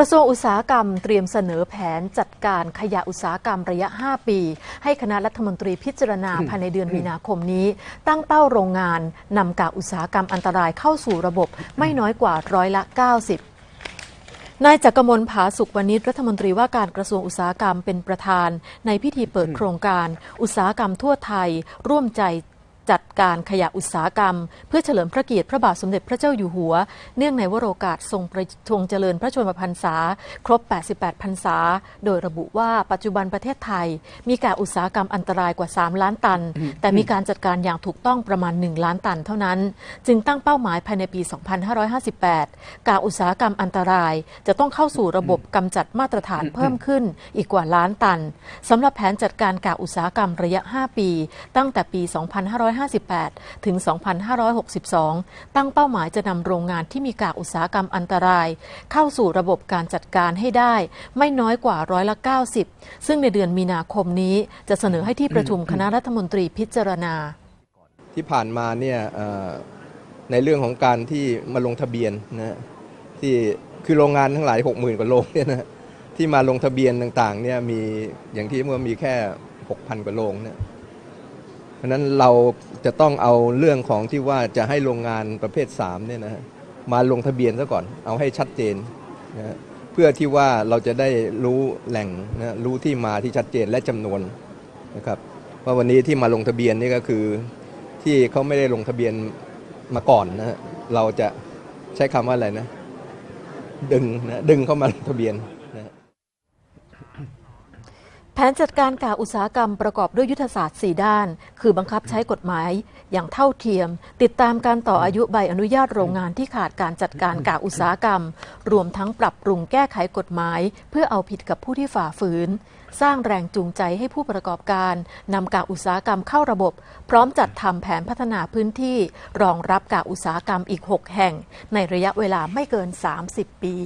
กระทรวงอุตสาหกรรมเตรียมเสนอแผนจัดการขยะอุตสาหกรรมระยะ 5 ปี ให้คณะรัฐมนตรีพิจารณาภายในเดือนมีนาคมนี้ ตั้งเป้าโรงงานนำกากอุตสาหกรรมอันตรายเข้าสู่ระบบไม่น้อยกว่าร้อยละ 90นายจักรมลผาสุขวณิชรัฐมนตรีว่าการกระทรวงอุตสาหกรรมเป็นประธาน ในพิธีเปิดโครงการ อุตสาหกรรมทั่วไทย ร่วมใจ จัดการขยะอุตสาหกรรม เพื่อเฉลิมพระเกียรติพระบาทสมเด็จพระเจ้าอยู่หัว เนื่องในวโรกาสทรงประทรงเจริญพระชนมพรรษา ครบ 88 พรรษา โดยระบุว่าปัจจุบันประเทศไทย มีกากอุตสาหกรรมอันตรายกว่า 3 ล้านตัน แต่มีการจัดการอย่างถูกต้องประมาณ 1 ล้านตันเท่านั้น จึงตั้งเป้าหมายภายในปี 2558 กากอุตสาหกรรมอันตราย จะต้องเข้าสู่ระบบกำจัดมาตรฐานเพิ่มขึ้นอีกกว่าล้านตันสำหรับแผนจัดการกากอุตสาหกรรมระยะ 5 ปี ตั้งแต่ปี2558 ถึง 2562 ตั้งเป้าหมายจะนำโรงงานที่มีกากอุตสาหกรรมอันตราย เข้าสู่ระบบการจัดการให้ได้ ไม่น้อยกว่าร้อยละ 90 ซึ่งในเดือนมีนาคมนี้จะเสนอให้ที่ประชุมคณะรัฐมนตรีพิจารณา ที่ผ่านมาเนี่ยในเรื่องของการที่มาลงทะเบียนนะฮะที่คือโรงงานทั้งหลาย 60,000 กว่าโรงเนี่ยนะที่มาลงทะเบียนต่างๆเนี่ยมีอย่างที่เมื่อมีแค่ 6,000 กว่าโรงเนี่ย เพราะนั้นเราจะต้องเอาเรื่องของที่ว่าจะให้โรงงานประเภท3เนี่ยนะมาลงทะเบียนซะก่อน เอาให้ชัดเจนนะเพื่อที่ว่าเราจะได้รู้แหล่งนะรู้ที่มาที่ชัดเจนและจำนวนนะครับว่าวันนี้ที่มาลงทะเบียนนี่ก็คือที่เขาไม่ได้ลงทะเบียนมาก่อนนะเราจะใช้คำว่าอะไรนะ ดึงนะดึงเข้ามาลงทะเบียน ผนจัดการกากอุตสาหกรรมประกอบด้วยยุทธศาสตร์ 4 ด้าน คือบังคับใช้กฎหมายอย่างเท่าเทียม ติดตามการต่ออายุใบอนุญาตโรงงานที่ขาดการจัดการกากอุตสาหกรรม รวมทั้งปรับปรุงแก้ไขกฎหมาย เพื่อเอาผิดกับผู้ที่ฝ่าฝืน สร้างแรงจูงใจให้ผู้ประกอบการนำกากอุตสาหกรรมเข้าระบบ พร้อมจัดทำแผนพัฒนาพื้นที่ รองรับกากอุตสาหกรรมอีก 6 แห่ง ในระยะเวลาไม่เกิน 30 ปี